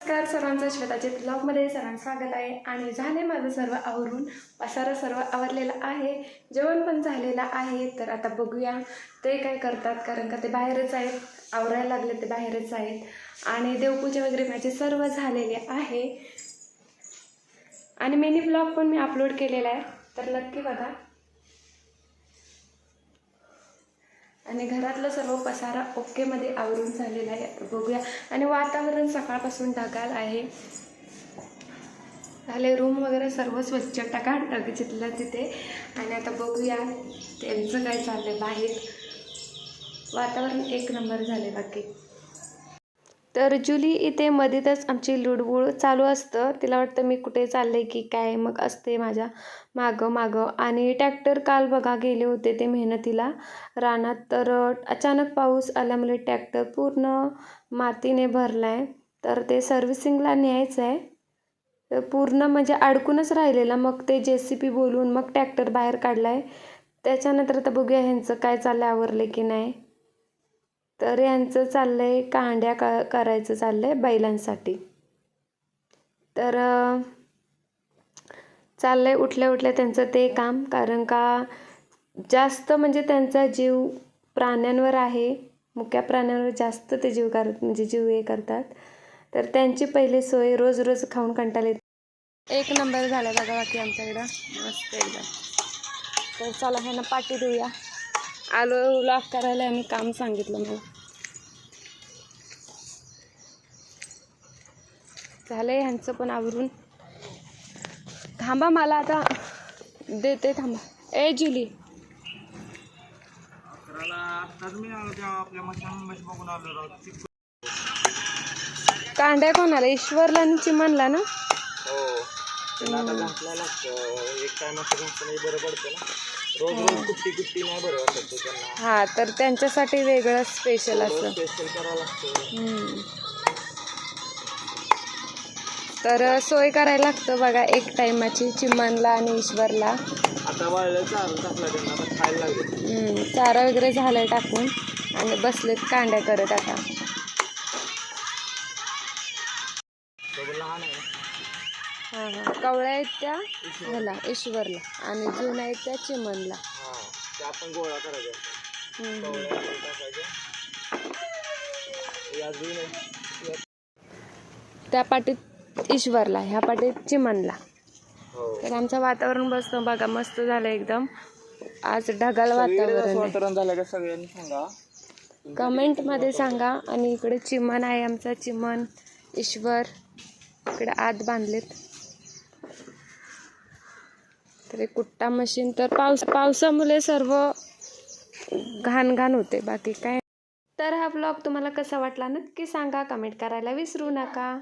नमस्कार सर्वांचं श्वेताचे ब्लॉगमध्ये सर्वांचं स्वागत आहे. आणि झाले माझं सर्व आवरून पसारा सर्व आवरलेला आहे. जेवण पण झालेलं आहे तर आता बघूया ते काय करतात कारण का ते बाहेरच आहेत. आवरायला लागले ते बाहेरच आहेत. आणि देवपूजा वगैरे माझे सर्व झालेले आहे. आणि मिनी ब्लॉग पण मी अपलोड केलेला आहे. तर नक्की बघा. आणि घरातलं सर्व पसारा ओकेमध्ये आवरून झालेला आहे. आता बघूया. आणि वातावरण सकाळपासून ढगाल आहे. झाले रूम वगैरे सर्व स्वच्छ टाका. टक जिथलं तिथे. आणि आता बघूया त्यांचं काय चाललंय बाहेर. वातावरण एक नंबर झाले बाकी. तर जुली इथे मध्येच आमची लुडबुड चालू असतं. तिला वाटतं मी कुठे चालले की काय मग असते माझ्या मागं मागं. आणि ट्रॅक्टर काल बघा गेले होते ते मेहनतीला. रानात तर अचानक पाऊस आल्यामुळे ट्रॅक्टर पूर्ण मातीने भरला आहे तर ते सर्व्हिसिंगला न्यायचं आहे तर पूर्ण म्हणजे अडकूनच राहिलेला. मग ते जे सी पी बोलून मग ट्रॅक्टर बाहेर काढला आहे त्याच्यानंतर आता बघूया ह्यांचं काय चाललं आवरले की नाही. तर यांचं चाललं आहे कांड्या क करायचं चाललं आहे बैलांसाठी. तर चाललं आहे उठल्या उठल्या त्यांचं ते काम कारण का जास्त म्हणजे त्यांचा जीव प्राण्यांवर आहे. मुक्या प्राण्यांवर जास्त ते जीव कर म्हणजे जीव हे करतात. तर त्यांची पहिली सोय रोज रोज खाऊन कंटाळ येते. एक नंबर झाला बघा बाकी आमच्याकडं मस्त एकदम. तर चला ह्यांना पाठी देऊया. आलो लॉक करायला आम्ही काम सांगितलं मला. झालंय ह्यांचं पण आवरून. थांबा मला आता. देते थांबा. ए जुली. कांड्या कोणाला? ईश्वरला चिमनला ना? हो. त्याला आता घातला लागतं. एक टायमाचं घातलं नाही बरं पडतं ना रोज रोज कुट्टी कुट्टी नाही बरं वाटत ते त्यांना. हा तर त्यांच्यासाठी वेगळं स्पेशल असं. स्पेशल करावं लागतं. हम्म. तर सोय करायला लागतं बघा एक टायमाची चिमनला आणि ईश्वरला. आता वाळलं चालू टाकला त्यांना आता खायला लागले. हम्म, चारा वगैरे झालाय टाकून. आणि बसलेत कांड्या करत आता. हा हा. कवळ्या आहेत त्या ह्याला ईश्वरला. आणि जुन्या आहेत त्या चिमनला आपण गोळा. हम्म. कवळ्या टाकायच्या. त्या पाटीत ईश्वरला ह्या पाटीत चिमनला हो. तर आमचं वातावरण बसतं बघा मस्त झालं एकदम. आज ढगाळ वातावरण आहे. वातावरण झालं का सगळ्यांनी सांगा? कमेंटमध्ये सांगा. आणि इकडे चिमण आहे आमचा चिमण ईश्वर. इकडे आत बांधलेत. तरी कुट्टा मशीन तर पावस पावसामुळे सर्व घाण घाण होते. बाकी काय? तर हा ब्लॉग तुम्हाला कसा वाटला नक्की सांगा. कमेंट करायला विसरू नका.